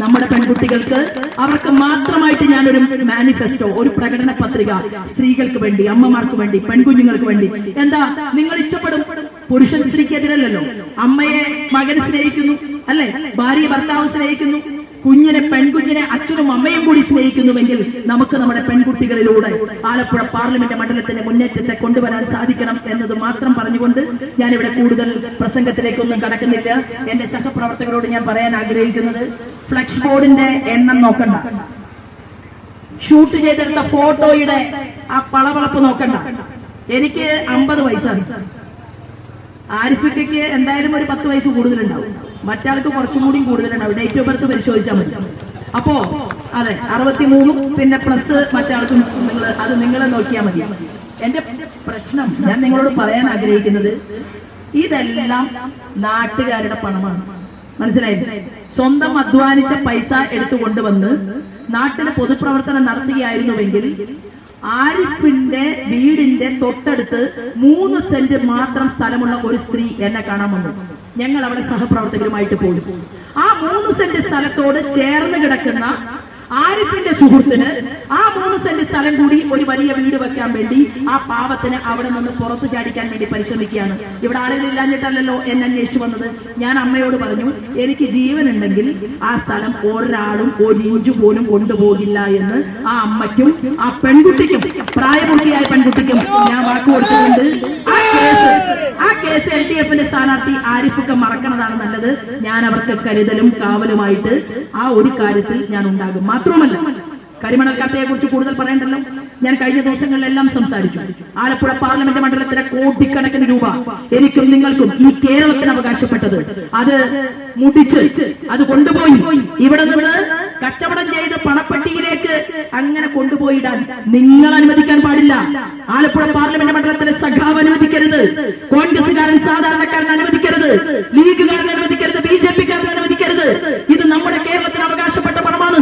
നമ്മുടെ പെൺകുട്ടികൾക്ക് അവർക്ക് മാത്രമായിട്ട് ഞാനൊരു മാനിഫെസ്റ്റോ ഒരു പ്രകടന പത്രിക സ്ത്രീകൾക്ക് വേണ്ടി അമ്മമാർക്ക് വേണ്ടി പെൺകുഞ്ഞുങ്ങൾക്ക് വേണ്ടി. എന്താ നിങ്ങൾ ഇഷ്ടപ്പെടും? പുരുഷൻ സ്ത്രീക്ക് എതിരല്ലല്ലോ അമ്മയെ മകൻ സ്നേഹിക്കുന്നു അല്ലെ? ഭാര്യ ഭർത്താവ് സ്നേഹിക്കുന്നു കുഞ്ഞിനെ പെൺകുഞ്ഞിനെ അച്ഛനും അമ്മയും കൂടി സ്നേഹിക്കുന്നുവെങ്കിൽ നമുക്ക് നമ്മുടെ പെൺകുട്ടികളിലൂടെ ആലപ്പുഴ പാർലമെന്റ് മണ്ഡലത്തിന്റെ മുന്നേറ്റത്തെ കൊണ്ടുവരാൻ സാധിക്കണം എന്നത് മാത്രം പറഞ്ഞുകൊണ്ട് ഞാനിവിടെ കൂടുതൽ പ്രസംഗത്തിലേക്കൊന്നും കടക്കുന്നില്ല. എന്റെ സഹപ്രവർത്തകരോട് ഞാൻ പറയാൻ ആഗ്രഹിക്കുന്നത് ഫ്ലക്സ് ബോർഡിന്റെ എണ്ണം നോക്കണ്ട. ഷൂട്ട് ചെയ്തെടുത്ത ഫോട്ടോയുടെ ആ പളവളപ്പ് നോക്കണ്ട. എനിക്ക് അമ്പത് വയസ്സാണ്. ആരിഫിക്കയ്ക്ക് എന്തായാലും ഒരു പത്ത് വയസ്സ് കൂടുതലുണ്ടാവും. മറ്റാൾക്ക് കുറച്ചും കൂടി കൂടുതലുണ്ടാവും. ഡേറ്റ് ഓഫ് ബർത്ത് പരിശോധിച്ചാൽ മതി. അപ്പോ അതെ അറുപത്തി മൂന്നും പിന്നെ പ്ലസ് മറ്റാൾക്ക് നിങ്ങൾ അത് നിങ്ങളെ നോക്കിയാൽ മതി. എന്റെ പ്രശ്നം ഞാൻ നിങ്ങളോട് പറയാൻ ആഗ്രഹിക്കുന്നത് ഇതെല്ലാം നാട്ടുകാരുടെ പണമാണ്. മനസ്സിലായി? സ്വന്തം അധ്വാനിച്ച പൈസ എടുത്തു കൊണ്ടുവന്ന് നാട്ടിലെ പൊതുപ്രവർത്തനം നടത്തുകയായിരുന്നുവെങ്കിൽ ആരിഫിന്റെ വീടിന്റെ തൊട്ടടുത്ത് മൂന്ന് സെന്റ് മാത്രം സ്ഥലമുള്ള ഒരു സ്ത്രീ എന്നെ കാണാൻ വന്നു. ഞങ്ങൾ അവിടെ സഹപ്രവർത്തകരുമായിട്ട് പോയി. ആ മൂന്ന് സെന്റ് സ്ഥലത്തോട് ചേർന്ന് കിടക്കുന്ന ആരിഫിന്റെ സുഹൃത്തിന് ആ മൂന്ന് സെന്റ് സ്ഥലം കൂടി ഒരു വലിയ വീട് വെക്കാൻ വേണ്ടി ആ പാവത്തിന് അവിടെ നിന്ന് പുറത്തു ചാടിക്കാൻ വേണ്ടി പരിശ്രമിക്കുകയാണ്. ഇവിടെ ആളുകളില്ലാഞ്ഞിട്ടല്ലല്ലോ എന്നെ അന്വേഷിച്ചു വന്നത്. ഞാൻ അമ്മയോട് പറഞ്ഞു എനിക്ക് ജീവൻ ഉണ്ടെങ്കിൽ ആ സ്ഥലം ഒരാളും ഒരു ഇഞ്ചു പോലും കൊണ്ടുപോകില്ല എന്ന് ആ അമ്മയ്ക്കും ആ പെൺകുട്ടിക്കും പ്രായപൂർത്തിയായ പെൺകുട്ടിക്കും ഞാൻ വാക്ക് കൊടുത്തിട്ടുണ്ട്. ആ കേസ് ആ കേസ് എൽ ഡി എഫിന്റെ സ്ഥാനാർത്ഥി ആരിഫൊക്കെ മറക്കണതാണ് നല്ലത്. ഞാൻ അവർക്ക് കരുതലും കാവലുമായിട്ട് ആ ഒരു കാര്യത്തിൽ ഞാൻ ഉണ്ടാകും. മാത്രമല്ല കരിമണൽ കത്തയെ കുറിച്ച് കൂടുതൽ പറയണ്ടല്ലോ? ഞാൻ കഴിഞ്ഞ ദിവസങ്ങളിലെല്ലാം സംസാരിച്ചു. ആലപ്പുഴ പാർലമെന്റ് മണ്ഡലത്തിലെ കോടിക്കണക്കിന് രൂപ എനിക്കും നിങ്ങൾക്കും ഈ കേരളത്തിന് അവകാശപ്പെട്ടത്. അത് മുടിച്ച് അത് കൊണ്ടുപോയി. ഇവിടെ നിന്ന് കച്ചവടം ചെയ്ത് പണപ്പെട്ടിയിലേക്ക് അങ്ങനെ കൊണ്ടുപോയിടാൻ നിങ്ങൾ അനുവദിക്കാൻ പാടില്ല. ആലപ്പുഴ പാർലമെന്റ് മണ്ഡലത്തിലെ സഖാവ് അനുവദിക്കരുത്. കോൺഗ്രസുകാരൻ സാധാരണക്കാരൻ അനുവദിക്കരുത്. ലീഗുകാരൻ അനുവദിക്കരുത് ബി ജെ പിക്കാരൻ അനുവദിക്കരുത് ഇത് നമ്മുടെ കേരളത്തിന് അവകാശപ്പെട്ട പണമാണ്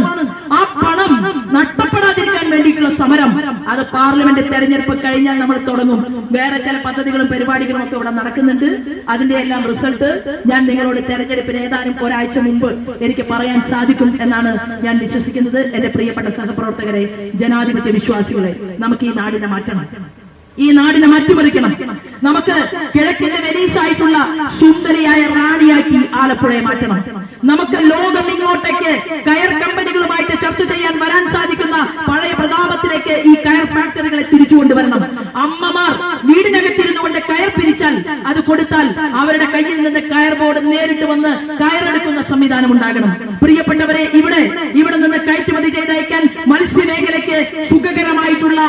ആ പണം നഷ്ടപ്പെടാതിരിക്കാൻ വേണ്ടിയിട്ടുള്ള സമരം അത് പാർലമെന്റ് തെരഞ്ഞെടുപ്പ് കഴിഞ്ഞാൽ നമ്മൾ തുടങ്ങും. വേറെ ചില പദ്ധതികളും പരിപാടികളും ഒക്കെ ഇവിടെ നടക്കുന്നുണ്ട്. അതിന്റെ എല്ലാം റിസൾട്ട് ഞാൻ നിങ്ങളോട് തെരഞ്ഞെടുപ്പിന് ഏതാനും ഒരാഴ്ച മുമ്പ് എനിക്ക് പറയാൻ സാധിക്കും എന്നാണ് ഞാൻ വിശ്വസിക്കുന്നത്. എന്റെ പ്രിയപ്പെട്ട സഹപ്രവർത്തകരെ ജനാധിപത്യ വിശ്വാസികളെ നമുക്ക് ഈ നാടിനെ മാറ്റണം. ഈ നാടിനെ മാറ്റിമറിക്കണം. നമുക്ക് കിഴക്കിന്റെ വെനീസായിട്ടുള്ള സുന്ദരിയായ റാണിയാക്കി ആലപ്പുഴയെ മാറ്റണം. നമുക്ക് ലോകം ഇങ്ങോട്ടേക്ക് കയർ കമ്പനികളുമായിട്ട് ചർച്ച ചെയ്യാൻ ഫാക്ടറികളെ തിരിച്ചു കൊണ്ടുവരണം. അമ്മമാർ വീടിനകത്തിരുന്നു കൊണ്ട് കയർ പിരിച്ചാൽ അത് കൊടുത്താൽ അവരുടെ കയ്യിൽ നിന്ന് കയർ ബോർഡ് നേരിട്ട് വന്ന് കയറെടുക്കുന്ന സംവിധാനം ഉണ്ടാകണം. പ്രിയപ്പെട്ടവരെ ഇവിടെ ഇവിടെ നിന്ന് കയറ്റുമതി ചെയ്തയക്കാൻ മത്സ്യമേഖലയ്ക്ക് സുഖകരമായിട്ടുള്ള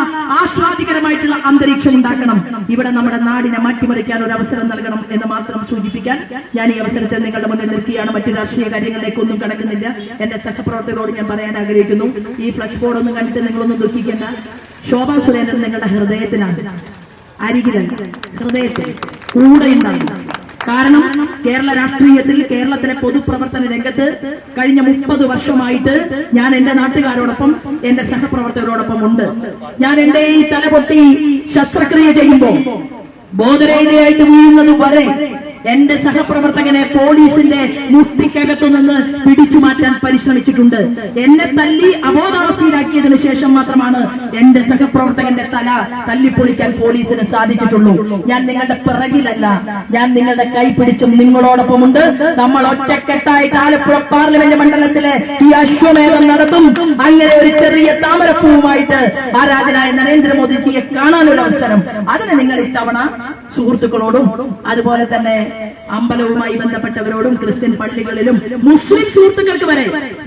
ആസ്വാദികരമായിട്ടുള്ള അന്തരീക്ഷം ഉണ്ടാക്കണം. ഇവിടെ നമ്മുടെ നാടിനെ മാറ്റിമറിക്കാൻ ഒരു അവസരം നൽകണം എന്ന് മാത്രം സൂചിപ്പിക്കാൻ ഞാൻ ഈ അവസരത്തിൽ നിങ്ങളുടെ മുന്നിൽ നിൽക്കുകയാണ്. മറ്റു രാഷ്ട്രീയ കാര്യങ്ങളിലേക്കൊന്നും കടക്കുന്നില്ല. എന്റെ സഹപ്രവർത്തകരോട് ഞാൻ പറയാൻ ആഗ്രഹിക്കുന്നു. ഈ ഫ്ലക്സ് ബോർഡ് ഒന്നും കണ്ടിട്ട് നിങ്ങളൊന്നും ദുഃഖിക്കേണ്ട. ശോഭാ സുരേന്ദ്രൻ നിങ്ങളുടെ ഹൃദയത്തിലാണ്. അരികിലല്ല ഹൃദയത്തിൽ കൂടെ ഉണ്ടാകും കാരണം കേരള രാഷ്ട്രീയത്തിൽ കേരളത്തിലെ പൊതുപ്രവർത്തന രംഗത്ത് കഴിഞ്ഞ മുപ്പത് വർഷമായിട്ട് ഞാൻ എന്റെ നാട്ടുകാരോടൊപ്പം എന്റെ സഹപ്രവർത്തകരോടൊപ്പം ഉണ്ട്. ഞാൻ എന്റെ ഈ തലപൊട്ടി ശസ്ത്രക്രിയ ചെയ്യുമ്പോൾ ബോധരഹിതയായിട്ട് വീഴുന്നത് വരെ എന്റെ സഹപ്രവർത്തകനെ പോലീസിന്റെ മുട്ടിക്കകത്തു നിന്ന് പിടിച്ചു മാറ്റാൻ പരിശ്രമിച്ചിട്ടുണ്ട്. എന്നെ തല്ലി അബോധാവസ്ഥയിലാക്കിയതിനു ശേഷം മാത്രമാണ് എന്റെ സഹപ്രവർത്തകന്റെ തല തല്ലിപ്പൊളിക്കാൻ പോലീസിന് സാധിച്ചിട്ടുള്ളൂ. ഞാൻ നിങ്ങളുടെ പിറകിലല്ല. ഞാൻ നിങ്ങളുടെ കൈ പിടിച്ചും നിങ്ങളോടൊപ്പമുണ്ട്. നമ്മൾ ഒറ്റക്കെട്ടായിട്ട് ആലപ്പുഴ പാർലമെന്റ് മണ്ഡലത്തിലെ ഈ അശ്വമേധം നടത്തും. അങ്ങനെ ഒരു ചെറിയ താമരപ്പൂവുമായിട്ട് ആരാധനായ നരേന്ദ്രമോദിജിയെ കാണാനൊരു അവസരം അതിന് നിങ്ങൾ ഇത്തവണ സുഹൃത്തുക്കളോടും അതുപോലെ തന്നെ അമ്പലവുമായി ബന്ധപ്പെട്ടവരോടും ക്രിസ്ത്യൻ പള്ളികളിലും മുസ്ലിം സുഹൃത്തുക്കൾക്ക് വരെ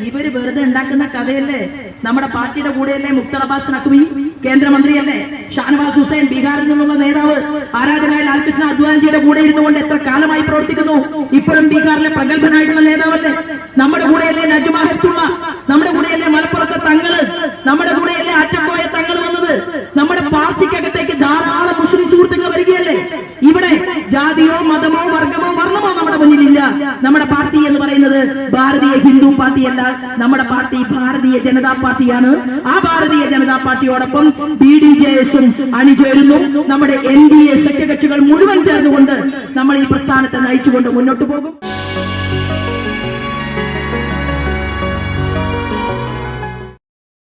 ഇവർ വെറുതെ ഉണ്ടാക്കുന്ന കഥയല്ലേ? നമ്മുടെ പാർട്ടിയുടെ കൂടെയല്ലേ മുക്തർ അബ്ബാസ് നഖ്വി കേന്ദ്രമന്ത്രിയല്ലേ ഷാനവാസ് ഹുസൈൻ ബീഹാറിൽ നിന്നുള്ള നേതാവ് ആരാധനായ ലാൽകൃഷ്ണ അദ്വാനിജിയുടെ കൂടെ ഇരുന്നുകൊണ്ട് എത്ര കാലമായി പ്രവർത്തിക്കുന്നു? ഇപ്പോഴും ബീഹാറിലെ പ്രഗത്ഭനായിട്ടുള്ള നേതാവല്ലേ? നമ്മുടെ കൂടെയല്ലേ നജ്മ നമ്മുടെ കൂടെയല്ലേ മലപ്പുറത്തെ തങ്ങൾ നമ്മുടെ കൂടെയല്ലേ അറ്റക്കോയ തങ്ങൾ വന്നത് നമ്മുടെ പാർട്ടിക്കകത്തേക്ക് ധാരാളം മുസ്ലിം സുഹൃത്തുക്കൾ വരികയല്ലേ ഇവിടെ ജാതിയോ മതമോ വർഗമോ വർണമോ നമ്മുടെ മുന്നിലില്ല നമ്മുടെ പാർട്ടി എന്ന് പറയുന്നത് ഭാരതീയ ഹിന്ദു പാർട്ടിയല്ല നമ്മുടെ പാർട്ടി ഭാരതീയ ജനതാ പാർട്ടിയാണ്. ആ ഭാരതീയ ജനതാ പാർട്ടിയോടൊപ്പം ബി ഡി ജെ എസും അണിചേരുന്നു. നമ്മുടെ എൻ ഡി എ സഖ്യകക്ഷികൾ മുഴുവൻ ചേർന്നുകൊണ്ട് നമ്മൾ ഈ പ്രസ്ഥാനത്തെ നയിച്ചുകൊണ്ട് മുന്നോട്ട് പോകും.